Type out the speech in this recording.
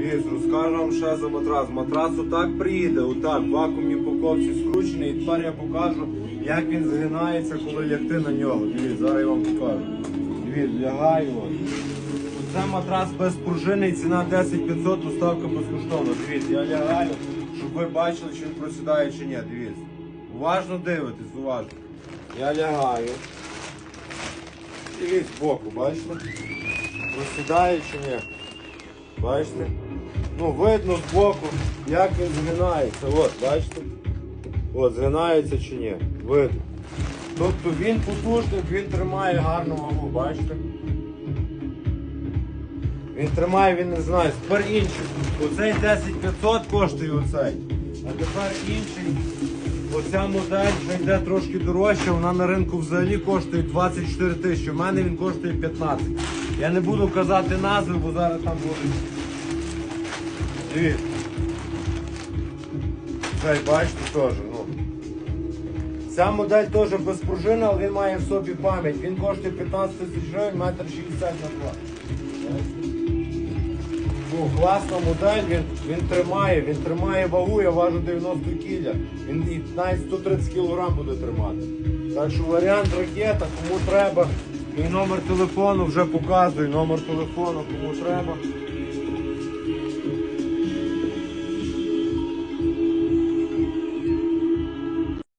Дивіться, розкажу вам ще за матрас. Матрас отак приїде, отак, в вакуумній упаковці скручений. І тепер я покажу, як він згинається, коли лягти на нього. Дивіться, зараз я вам покажу. Дивіться, лягаю. Це матрас без пружини ціна 10 500, доставка безкоштовна. Дивіться, я лягаю, щоб ви бачили, чи він просідає чи ні. Дивіться. Уважно дивитесь, уважно. Я лягаю. Дивіться збоку, бачите? Просідає чи ні? Бачите? Ну, видно збоку, як він згинається. От, бачите? От, згинається чи ні? Видно. Тобто він потужний, він тримає гарну вагу, бачите? Він тримає, він не знає. Тепер інший. Оцей 10500 коштує оцей. А тепер інший. Оця модель вже йде трошки дорожче, вона на ринку взагалі коштує 24 тисячі. У мене він коштує 15. Я не буду казати назви, бо зараз там буде. Дивіться. Бачите теж. Ну. Ця модель теж без пружини, але він має в собі пам'ять. Він коштує 15 тисяч гривень, метр 60 на 2. Ну, класна модель, він, він тримає, він тримає вагу, я важу 90 кіля. Він і навіть 130 кг буде тримати. Так що варіант ракета, кому треба. Мій номер телефону вже показую, номер телефону, кому треба.